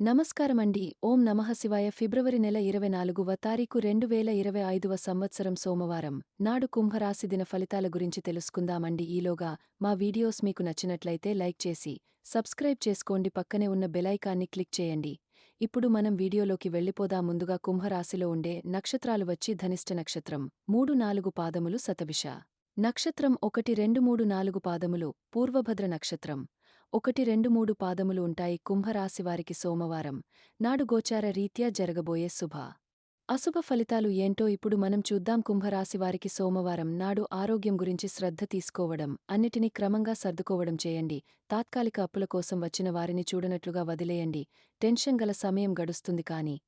నమస్కారమండి. ఓం నమః శివాయ. ఫిబ్రవరి నెల ఇరవై నాలుగువ తారీఖు రెండు వేల ఇరవై ఐదువ సంవత్సరం సోమవారం. నాడు కుంభరాశి దిన ఫలితాల గురించి తెలుసుకుందామండి. ఈలోగా మా వీడియోస్ మీకు నచ్చినట్లయితే లైక్ చేసి సబ్స్క్రైబ్ చేసుకోండి. పక్కనే ఉన్న బెలైకాన్ని క్లిక్ చేయండి. ఇప్పుడు మనం వీడియోలోకి వెళ్ళిపోదా. ముందుగా కుంభరాశిలో ఉండే నక్షత్రాలు వచ్చి ధనిష్ట నక్షత్రం మూడు నాలుగు పాదములు శతభిష. నక్షత్రం ఒకటి రెండు మూడు నాలుగు పాదములు పూర్వభద్ర నక్షత్రం. ఒకటి రెండు మూడు పాదములు ఉంటాయి కుంభరాశివారికి సోమవారం. నాడు గోచార రీత్యా జరగబోయే శుభ. అశుభ ఫలితాలు ఏంటో ఇప్పుడు మనం చూద్దాం కుంభరాశివారికి సోమవారం నాడు ఆరోగ్యం గురించి శ్రద్ధ తీసుకోవడం అన్నిటినీ క్రమంగా సర్దుకోవడం చేయండి. తాత్కాలిక అప్పుల కోసం వచ్చిన వారిని చూడనట్లుగా వదిలేయండి. టెన్షన్ గల సమయం గడుస్తుంది కాని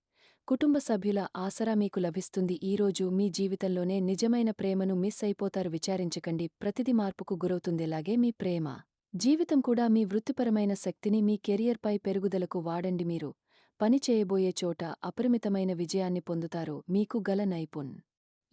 కుటుంబ సభ్యుల ఆసరా మీకు లభిస్తుంది. ఈరోజు మీ జీవితంలోనే నిజమైన ప్రేమను మిస్ అయిపోతారు విచారించకండి. ప్రతిది మార్పుకు గురవుతుందేలాగే మీ ప్రేమ. జీవితం కూడా మీ వృత్తిపరమైన శక్తిని మీ కెరియర్పై పెరుగుదలకు వాడండి మీరు. పని చేయబోయే చోట అపరిమితమైన విజయాన్ని పొందుతారు. మీకు గల నైపుణ్.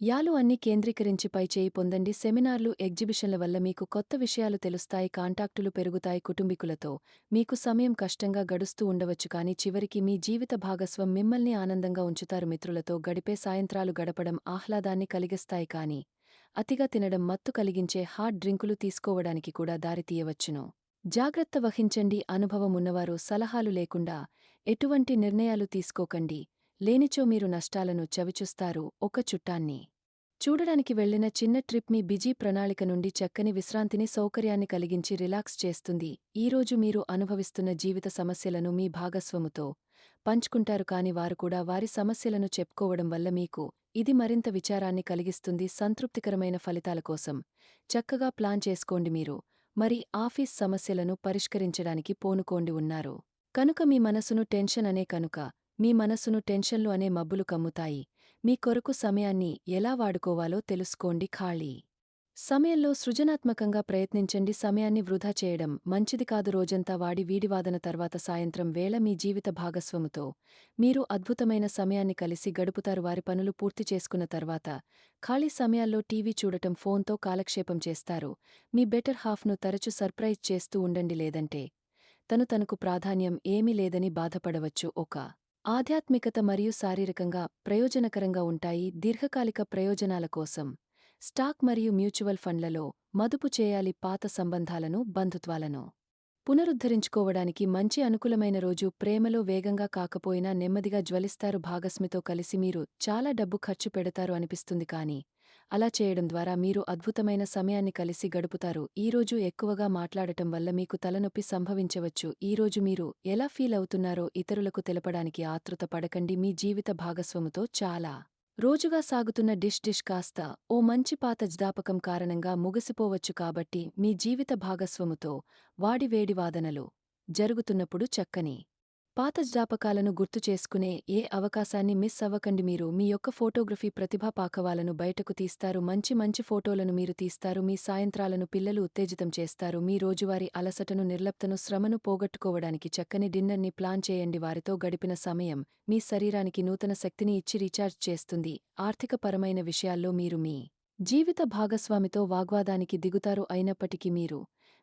యాలు అన్ని కేంద్రీకరించి పై చేయి పొందండి. సెమినార్లు ఎగ్జిబిషన్ల వల్ల మీకు కొత్త విషయాలు తెలుస్తాయి. కాంటాక్టులు పెరుగుతాయి కుటుంబీకులతో. మీకు సమయం కష్టంగా గడుస్తూ ఉండవచ్చు కానీ చివరికి మీ జీవిత భాగస్వం మిమ్మల్ని ఆనందంగా ఉంచుతారు. మిత్రులతో గడిపే సాయంత్రాలు గడపడం ఆహ్లాదాన్ని కలిగిస్తాయి కానీ అతిగా తినడం మత్తు కలిగించే హాట్ డ్రింకులు తీసుకోవడానికి కూడా దారితీయవచ్చును జాగ్రత్త వహించండి. అనుభవమున్నవారు సలహాలు లేకుండా ఎటువంటి నిర్ణయాలు తీసుకోకండి. లేనిచో మీరు నష్టాలను చవిచూస్తారు. ఒక చుట్టాన్ని. చూడడానికి వెళ్ళిన చిన్న ట్రిప్ మీ బిజీ ప్రణాళిక నుండి చక్కని విశ్రాంతిని సౌకర్యాన్ని కలిగించి రిలాక్స్ చేస్తుంది. ఈరోజు మీరు అనుభవిస్తున్న జీవిత సమస్యలను మీ భాగస్వముతో పంచుకుంటారు కాని వారు కూడా వారి సమస్యలను చెప్పుకోవడం వల్ల మీకు ఇది మరింత విచారాన్ని కలిగిస్తుంది. సంతృప్తికరమైన ఫలితాల కోసం చక్కగా ప్లాన్ చేసుకోండి మీరు. మరి ఆఫీస్ సమస్యలను పరిష్కరించడానికి పోనుకోండి ఉన్నారు. కనుక మీ మనసును టెన్షన్ అనే కనుక మీ మనసును టెన్షన్లు అనే మబ్బులు కమ్ముతాయి. మీ కొరకు సమయాన్ని ఎలా వాడుకోవాలో తెలుసుకోండి ఖాళీ. సమయంలో సృజనాత్మకంగా ప్రయత్నించండి. సమయాన్ని వృధా చేయడం మంచిది కాదు. రోజంతా వాడి వీడివాదన తర్వాత సాయంత్రం వేళ మీ జీవిత భాగస్వముతో మీరు అద్భుతమైన సమయాన్ని కలిసి గడుపుతారు. వారి పనులు పూర్తి చేసుకున్న తర్వాత ఖాళీ సమయాల్లో టీవీ చూడటం ఫోన్తో కాలక్షేపం చేస్తారు. మీ బెటర్ హాఫ్ను తరచు సర్ప్రైజ్ చేస్తూ ఉండండి. లేదంటే తను తనకు ప్రాధాన్యం ఏమీ లేదని బాధపడవచ్చు. ఒక ఆధ్యాత్మికత మరియు శారీరకంగా ప్రయోజనకరంగా ఉంటాయి దీర్ఘకాలిక ప్రయోజనాల కోసం. స్టాక్ మరియు మ్యూచువల్ ఫండ్లలో మదుపు చేయాలి పాత సంబంధాలను బంధుత్వాలను. పునరుద్ధరించుకోవడానికి మంచి అనుకూలమైన రోజు ప్రేమలో వేగంగా కాకపోయినా నెమ్మదిగా జ్వలిస్తారు భాగస్మితో కలిసి మీరు చాలా డబ్బు ఖర్చు పెడతారు అనిపిస్తుంది కానీ అలా చేయడం ద్వారా మీరు అద్భుతమైన సమయాన్ని కలిసి గడుపుతారు. ఈరోజు ఎక్కువగా మాట్లాడటం వల్ల మీకు తలనొప్పి సంభవించవచ్చు. ఈరోజు మీరు ఎలా ఫీల్ అవుతున్నారో ఇతరులకు తెలపడానికి ఆతృత పడకండి. మీ జీవిత భాగస్వముతో చాలా రోజుగా సాగుతున్న డిష్ డిష్ కాస్త ఓ మంచి పాత జ్ఞాపకం కారణంగా ముగిసిపోవచ్చు కాబట్టి మీ జీవిత భాగస్వముతో వాడివేడి వాదనలు జరుగుతున్నప్పుడు చక్కని పాత జ్ఞాపకాలను గుర్తు చేసుకునే ఏ అవకాశాన్ని మిస్ అవ్వకండి మీరు. మీ యొక్క ఫోటోగ్రఫీ ప్రతిభా పాకవాలను బయటకు తీస్తారు. మంచి మంచి ఫోటోలను మీరు తీస్తారు. మీ సాయంత్రాలను పిల్లలు ఉత్తేజితం చేస్తారు. మీ రోజువారీ అలసటను నిర్లప్తను శ్రమను పోగొట్టుకోవడానికి చక్కని డిన్నర్ని ప్లాన్ చేయండి. వారితో గడిపిన సమయం మీ శరీరానికి నూతన శక్తిని ఇచ్చి రీఛార్జ్ చేస్తుంది. ఆర్థికపరమైన విషయాల్లో మీరు మీ జీవిత భాగస్వామితో వాగ్వాదానికి దిగుతారు అయినప్పటికీ మీరు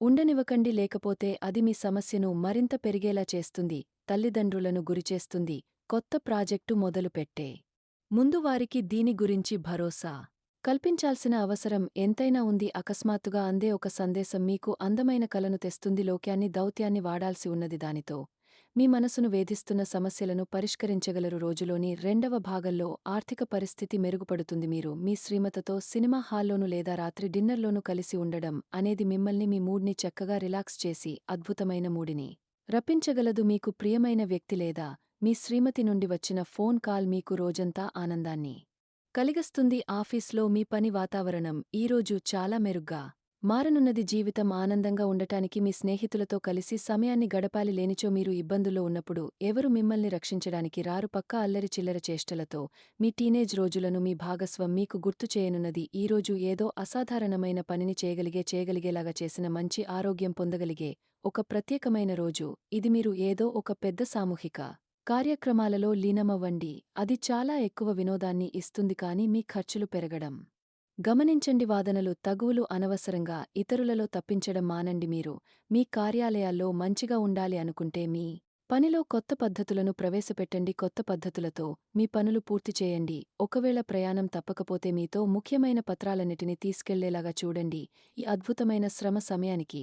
ఉండనివ్వకండి లేకపోతే అది మీ సమస్యను మరింత పెరిగేలా చేస్తుంది తల్లిదండ్రులను గురిచేస్తుంది కొత్త ప్రాజెక్టు మొదలుపెట్టే. ముందు వారికి దీని గురించి భరోసా. కల్పించాల్సిన అవసరం ఎంతైనా ఉంది అకస్మాత్తుగా అందే ఒక సందేశం మీకు అందమైన కలను తెస్తుంది లోక్యాన్ని దౌత్యాన్ని వాడాల్సి ఉన్నది దానితో. మీ మనసును వేధిస్తున్న సమస్యలను పరిష్కరించగలరు. రోజులోని రెండవ భాగంలో ఆర్థిక పరిస్థితి మెరుగుపడుతుంది. మీరు మీ శ్రీమతతో సినిమా హాల్లోనూ లేదా రాత్రి డిన్నర్లోనూ కలిసి ఉండడం అనేది మిమ్మల్ని మీ మూడ్ని చక్కగా రిలాక్స్ చేసి అద్భుతమైన మూడిని రప్పించగలదు. మీకు ప్రియమైన వ్యక్తి లేదా మీ శ్రీమతి నుండి వచ్చిన ఫోన్ కాల్ మీకు రోజంతా ఆనందాన్ని కలిగస్తుంది. ఆఫీస్లో మీ పని వాతావరణం ఈరోజు చాలా మెరుగ్గా మారనున్నది జీవితం ఆనందంగా ఉండటానికి మీ స్నేహితులతో కలిసి సమయాన్ని గడపాలి లేనిచో మీరు ఇబ్బందుల్లో ఉన్నప్పుడు ఎవరు మిమ్మల్ని రక్షించడానికి రారు పక్క అల్లరి చిల్లర చేష్టలతో మీ టీనేజ్ రోజులను మీ భాగస్వం మీకు గుర్తు చేయనున్నది. ఈరోజు ఏదో అసాధారణమైన పనిని చేయగలిగే చేయగలిగేలాగా చేసిన మంచి ఆరోగ్యం పొందగలిగే ఒక ప్రత్యేకమైన రోజు. ఇది మీరు ఏదో ఒక పెద్ద సామూహిక కార్యక్రమాలలో లీనమవ్వండి. అది చాలా ఎక్కువ వినోదాన్ని ఇస్తుంది కాని మీ ఖర్చులు పెరగడం. గమనించండి వాదనలు తగువులు అనవసరంగా ఇతరులలో తప్పించడం మానండి మీరు. మీ కార్యాలయాల్లో మంచిగా ఉండాలి అనుకుంటే మీ పనిలో కొత్త పద్ధతులను ప్రవేశపెట్టండి. కొత్త పద్ధతులతో మీ పనులు పూర్తి చేయండి. ఒకవేళ ప్రయాణం తప్పకపోతే మీతో ముఖ్యమైన పత్రాలన్నిటినీ తీసుకెళ్ళేలాగా చూడండి. ఈ అద్భుతమైన శ్రమ సమయానికి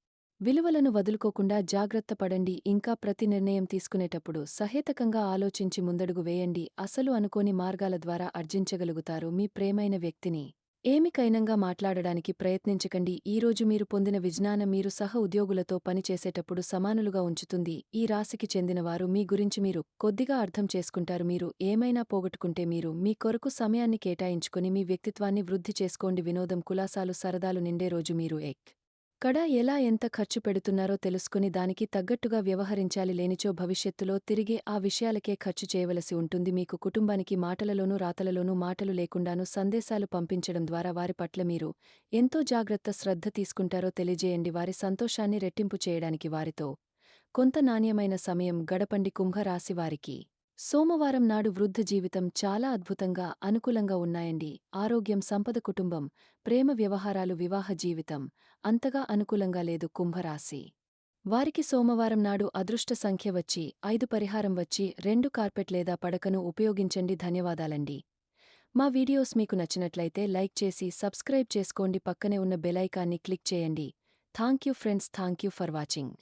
విలువలను వదులుకోకుండా జాగ్రత్త పడండి. ఇంకా ప్రతి నిర్ణయం తీసుకునేటప్పుడు సహేతకంగా ఆలోచించి ముందడుగు వేయండి. అసలు అనుకోని మార్గాల ద్వారా అర్జించగలుగుతారు మీ ప్రేమైన వ్యక్తిని ఏమికైనంగా మాట్లాడడానికి ప్రయత్నించకండి. ఈరోజు మీరు పొందిన విజ్ఞానం మీరు సహ ఉద్యోగులతో పనిచేసేటప్పుడు సమానులుగా ఉంచుతుంది. ఈ రాశికి చెందినవారు మీ గురించి మీరు కొద్దిగా అర్థం చేసుకుంటారు. మీరు ఏమైనా పోగొట్టుకుంటే మీరు మీ కొరకు సమయాన్ని కేటాయించుకుని మీ వ్యక్తిత్వాన్ని వృద్ధి చేసుకోండి. వినోదం కులాసాలు సరదాలు నిండే రోజు మీరు ఎక్ కడ ఎలా ఎంత ఖర్చు పెడుతున్నారో తెలుసుకుని దానికి తగ్గట్టుగా వ్యవహరించాలి లేనిచో భవిష్యత్తులో తిరిగి ఆ విషయాలకే ఖర్చు చేయవలసి ఉంటుంది. మీకు కుటుంబానికి మాటలలోనూ రాతలలోనూ మాటలు లేకుండానూ సందేశాలు పంపించడం ద్వారా వారి పట్ల మీరు ఎంతో జాగ్రత్త శ్రద్ధ తీసుకుంటారో తెలియజేయండి. వారి సంతోషాన్ని రెట్టింపు చేయడానికి వారితో కొంత నాణ్యమైన సమయం గడపండి కుంభరాశివారికి సోమవారం నాడు వృద్ధ జీవితం చాలా అద్భుతంగా అనుకూలంగా ఉన్నాయండి. ఆరోగ్యం సంపద కుటుంబం ప్రేమ వ్యవహారాలు వివాహ జీవితం అంతగా అనుకూలంగా లేదు కుంభరాశి. వారికి సోమవారం నాడు అదృష్ట సంఖ్య వచ్చి ఐదు పరిహారం వచ్చి రెండు కార్పెట్ లేదా పడకను ఉపయోగించండి. ధన్యవాదాలండి. మా వీడియోస్ మీకు నచ్చినట్లయితే లైక్ చేసి సబ్స్క్రైబ్ చేసుకోండి. పక్కనే ఉన్న బెలైకాన్ని క్లిక్ చేయండి. Thank you friends thank you for watching.